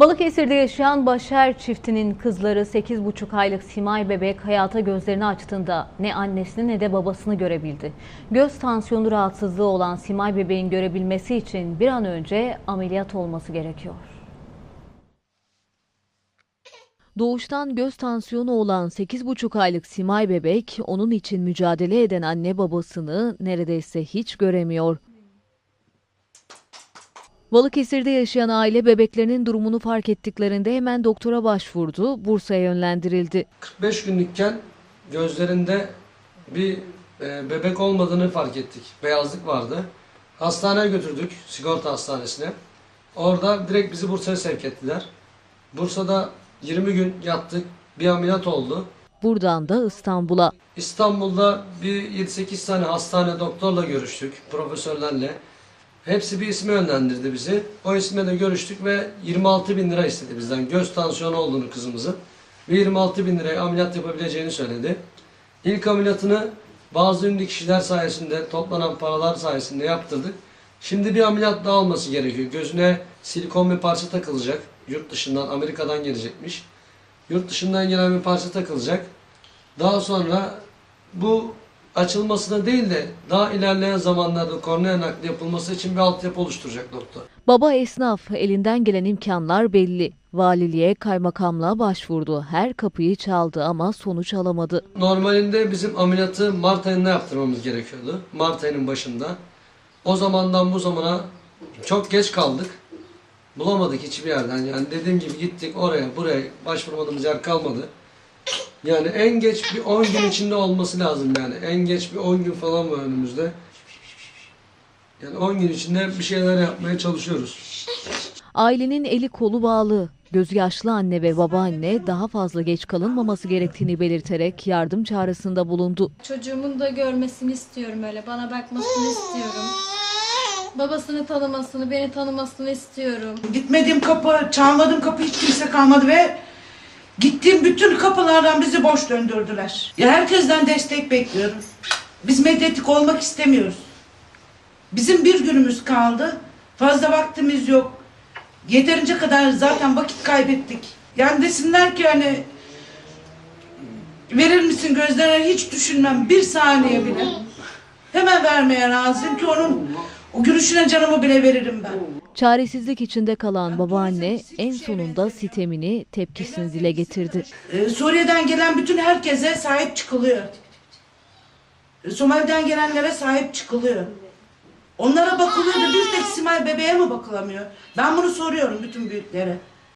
Balıkesir'de yaşayan Başer çiftinin kızları 8,5 aylık Simay bebek hayata gözlerini açtığında ne annesini ne de babasını görebildi. Göz tansiyonu rahatsızlığı olan Simay bebeğin görebilmesi için bir an önce ameliyat olması gerekiyor. Doğuştan göz tansiyonu olan 8,5 aylık Simay bebek onun için mücadele eden anne babasını neredeyse hiç göremiyor. Balıkesir'de yaşayan aile bebeklerinin durumunu fark ettiklerinde hemen doktora başvurdu, Bursa'ya yönlendirildi. 45 günlükken gözlerinde bir e, bebek olmadığını fark ettik. Beyazlık vardı. Hastaneye götürdük, sigorta hastanesine. Orada direkt bizi Bursa'ya sevk ettiler. Bursa'da 20 gün yattık, bir ameliyat oldu. Buradan da İstanbul'a. İstanbul'da bir 7-8 tane hastane doktorla görüştük, profesörlerle. Hepsi bir isme yönlendirdi bizi. O isme de görüştük ve 26 bin lira istedi bizden. Göz tansiyonu olduğunu kızımızın. Ve 26 bin liraya ameliyat yapabileceğini söyledi. İlk ameliyatını bazı ünlü kişiler sayesinde toplanan paralar sayesinde yaptırdık. Şimdi bir ameliyat daha olması gerekiyor. Gözüne silikon bir parça takılacak. Yurt dışından, Amerika'dan gelecekmiş. Yurt dışından gelen bir parça takılacak. Daha sonra bu açılmasına değil de daha ilerleyen zamanlarda kornea nakli yapılması için bir altyapı oluşturacak doktor. Baba esnaf, elinden gelen imkanlar belli. Valiliğe, kaymakamlığa başvurdu. Her kapıyı çaldı ama sonuç alamadı. Normalinde bizim ameliyatı Mart ayında yaptırmamız gerekiyordu. Mart ayının başında. O zamandan bu zamana çok geç kaldık. Bulamadık hiçbir yerden. Yani dediğim gibi gittik oraya buraya başvurmadığımız yer kalmadı. Yani en geç bir 10 gün içinde olması lazım yani. En geç bir 10 gün falan var önümüzde. Yani 10 gün içinde bir şeyler yapmaya çalışıyoruz. Ailenin eli kolu bağlı. Gözü yaşlı anne ve babaanne daha fazla geç kalınmaması gerektiğini belirterek yardım çağrısında bulundu. Çocuğumun da görmesini istiyorum öyle. Bana bakmasını istiyorum. Babasını tanımasını, beni tanımasını istiyorum. Gitmediğim kapı, çalmadığım kapı hiç kimse kalmadı ve gittiğim bütün kapılardan bizi boş döndürdüler. Ya herkesten destek bekliyoruz. Biz medyatik olmak istemiyoruz. Bizim bir günümüz kaldı. Fazla vaktimiz yok. Yeterince kadar zaten vakit kaybettik. Yani desinler ki hani verir misin gözlerine hiç düşünmem bir saniye bile. Hemen vermeye razıyım ki onun o gülüşüne canımı bile veririm ben. Çaresizlik içinde kalan babaanne en sonunda sitemini, tepkisini dile getirdi. Ee, Suriye'den gelen bütün herkese sahip çıkılıyor. Ee, Somali'den gelenlere sahip çıkılıyor. Onlara bakılıyor da bir tek Simay bebeğe mi bakılamıyor? Ben bunu soruyorum bütün büyüklere.